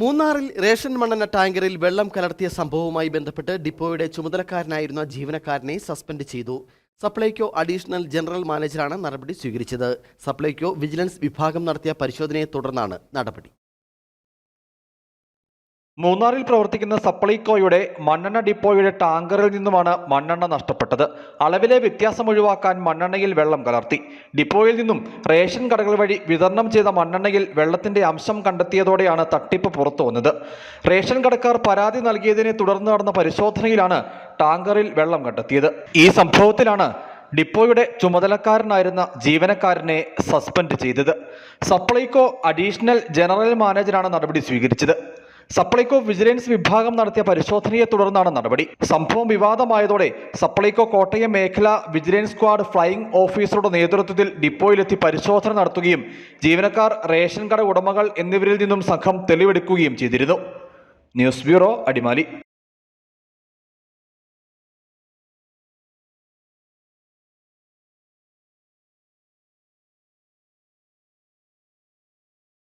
മൂന്നാറിൽ റേഷൻ മണ്ണെണ്ണ ടാങ്കറിൽ വെള്ളം കലർത്തിയ സംഭവവുമായി ബന്ധപ്പെട്ട് ഡിപ്പോയുടെ ചുമതലക്കാരനായിരുന്ന ജീവനക്കാരനെ സസ്പെൻഡ് ചെയ്തു. സപ്ലൈകോ അഡീഷണൽ ജനറൽ മാനേജറാണ് നടപടി സ്വീകരിച്ചത്. സപ്ലൈകോ വിജിലൻസ് വിഭാഗം നടത്തിയ പരിശോധനയെ തുടർന്നാണ് നടപടി. മൂന്നാറിൽ പ്രവർത്തിക്കുന്ന സപ്ലൈകോയുടെ മണ്ണെണ്ണ ഡിപ്പോയുടെ ടാങ്കറിൽ നിന്നുമാണ് മണ്ണെണ്ണ നഷ്ടപ്പെട്ടത്. അളവിലെ വ്യത്യാസം ഒഴിവാക്കാൻ മണ്ണെണ്ണയിൽ വെള്ളം കലർത്തി. ഡിപ്പോയിൽ നിന്നും റേഷൻ കടകൾ വഴി വിതരണം ചെയ്ത മണ്ണെണ്ണയിൽ വെള്ളത്തിന്റെ അംശം കണ്ടെത്തിയതോടെയാണ് തട്ടിപ്പ് പുറത്തു വന്നത്. റേഷൻ കടക്കാർ പരാതി നൽകിയതിനെ തുടർന്ന് നടന്ന പരിശോധനയിലാണ് ടാങ്കറിൽ വെള്ളം കണ്ടെത്തിയത്. ഈ സംഭവത്തിലാണ് ഡിപ്പോയുടെ ചുമതലക്കാരനായിരുന്ന ജീവനക്കാരനെ സസ്പെൻഡ് ചെയ്തത്. സപ്ലൈകോ അഡീഷണൽ ജനറൽ മാനേജറാണ് നടപടി സ്വീകരിച്ചത്. സപ്ലൈകോ വിജിലൻസ് വിഭാഗം നടത്തിയ പരിശോധനയെ തുടർന്നാണ് നടപടി. സംഭവം വിവാദമായതോടെ സപ്ലൈകോ കോട്ടയം മേഖല വിജിലൻസ് സ്ക്വാഡ് ഫ്ലൈയിംഗ് ഓഫീസറുടെ നേതൃത്വത്തിൽ ഡിപ്പോയിലെത്തി പരിശോധന നടത്തുകയും ജീവനക്കാർ റേഷൻ കട ഉടമകൾ എന്നിവരിൽ നിന്നും സംഘം തെളിവെടുക്കുകയും ചെയ്തിരുന്നു. News bureau Adimali.